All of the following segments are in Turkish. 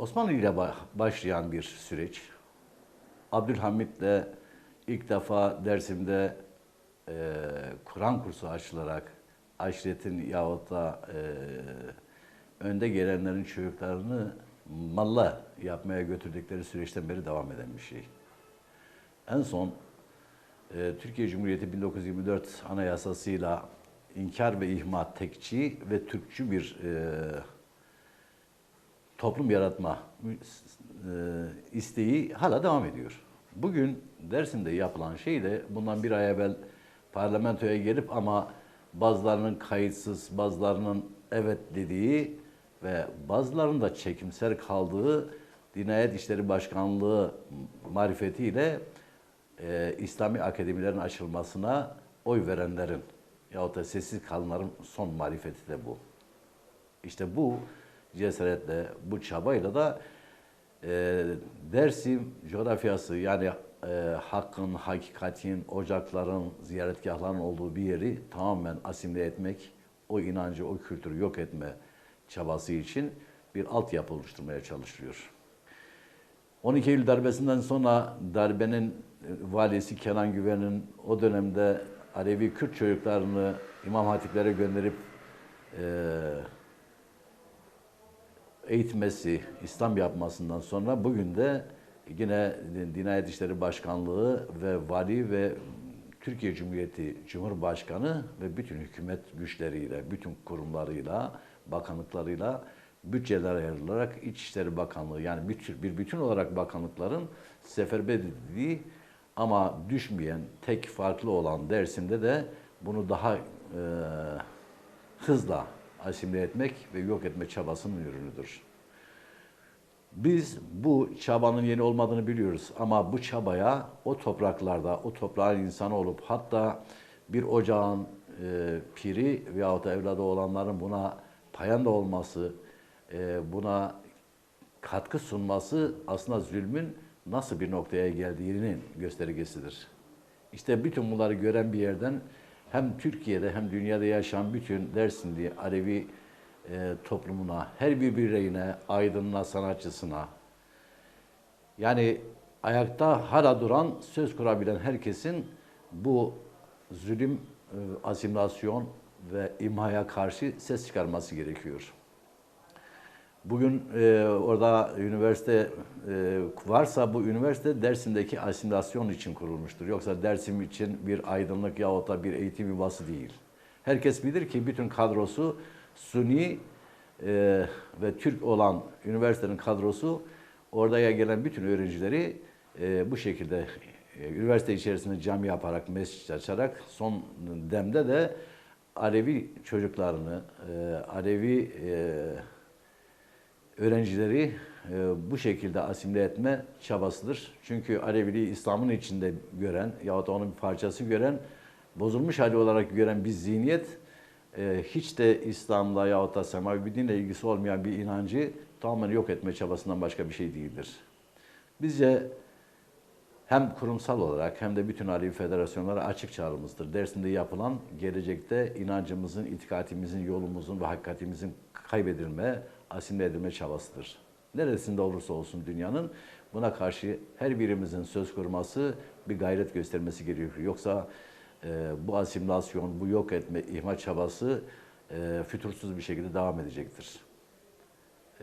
Osmanlı ile ba- başlayan bir süreç. Abdülhamit'le ilk defa Dersim'de e, Kur'an kursu açılarak aşiretin yahut da e, önde gelenlerin çocuklarını malla yapmaya götürdükleri süreçten beri devam eden bir şey. En son e, Türkiye Cumhuriyeti 1924 Anayasası'yla inkar ve ihmal tekçi ve Türkçü bir e, toplum yaratma e, isteği hala devam ediyor. Bugün Dersim'de yapılan şey de bundan bir ay evvel parlamentoya gelip ama bazılarının kayıtsız, bazılarının evet dediği ve bazılarının da çekimser kaldığı Dinayet İşleri Başkanlığı marifetiyle e, İslami akademilerin açılmasına oy verenlerin yahut da sessiz kalanların son marifeti de bu. İşte bu cesaretle, bu çabayla da e, Dersim coğrafyası yani e, hakkın, hakikatin, ocakların, ziyaretgahların olduğu bir yeri tamamen asimile etmek, o inancı, o kültürü yok etme çabası için bir altyapı oluşturmaya çalışıyor. 12 Eylül darbesinden sonra darbenin e, valisi Kenan Güven'in o dönemde Alevi Kürt çocuklarını İmam Hatiplere gönderip e, eğitmesi, İslam yapmasından sonra bugün de yine Dinayet İşleri Başkanlığı ve Vali ve Türkiye Cumhuriyeti Cumhurbaşkanı ve bütün hükümet güçleriyle, bütün kurumlarıyla, bakanlıklarıyla bütçeler ayrılarak İçişleri Bakanlığı yani bir, bir bütün olarak bakanlıkların seferber edildiği ama düşmeyen, tek farklı olan Dersim'de de bunu daha e, hızla asimile etmek ve yok etme çabasının ürünüdür. Biz bu çabanın yeni olmadığını biliyoruz ama bu çabaya o topraklarda, o toprağın insanı olup hatta bir ocağın e, piri veyahut da evladı olanların buna payanda olması, e, buna katkı sunması aslında zulmün nasıl bir noktaya geldiğinin göstergesidir. İşte bütün bunları gören bir yerden hem Türkiye'de hem dünyada yaşayan bütün Dersimli Alevi e, toplumuna, her bir bireyine, aydınına, sanatçısına, yani ayakta hala duran, söz kurabilen herkesin bu zulüm, e, asimilasyon ve imhaya karşı ses çıkarması gerekiyor. Bugün e, orada üniversite e, varsa bu üniversite Dersim'deki asimilasyon için kurulmuştur. Yoksa Dersim için bir aydınlık yahut da bir eğitim yuvası değil. Herkes bilir ki bütün kadrosu Suni e, ve Türk olan üniversitenin kadrosu oraya gelen bütün öğrencileri e, bu şekilde e, üniversite içerisinde cami yaparak, mescid açarak son demde de Alevi çocuklarını, e, Alevi e, öğrencileri e, bu şekilde asimile etme çabasıdır. Çünkü Aleviliği İslam'ın içinde gören yahut da onun bir parçası gören, bozulmuş hali olarak gören bir zihniyet e, hiç de İslam'la yahut da semavi bir dinle ilgisi olmayan bir inancı tamamen yok etme çabasından başka bir şey değildir. Bizce hem kurumsal olarak hem de bütün Alevi federasyonlara açık çağrımızdır. Dersimde yapılan gelecekte inancımızın, itikatimizin, yolumuzun ve hakikatimizin kaybedilme, asimile edilme çabasıdır. Neresinde olursa olsun dünyanın buna karşı her birimizin söz kurması, bir gayret göstermesi gerekiyor. Yoksa e, bu asimilasyon, bu yok etme, ihmal çabası e, fütursuz bir şekilde devam edecektir.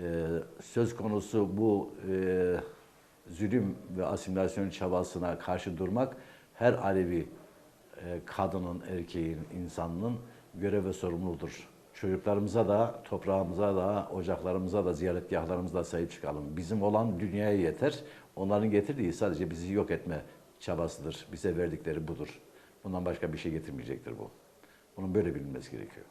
E, söz konusu bu e, zulüm ve asimilasyon çabasına karşı durmak her Alevi e, kadının, erkeğin, insanın görev ve sorumluluğudur. Çocuklarımıza da, toprağımıza da, ocaklarımıza da, ziyaretgahlarımıza da sahip çıkalım. Bizim olan dünyaya yeter. Onların getirdiği sadece bizi yok etme çabasıdır. Bize verdikleri budur. Bundan başka bir şey getirmeyecektir bu. Bunun böyle bilinmesi gerekiyor.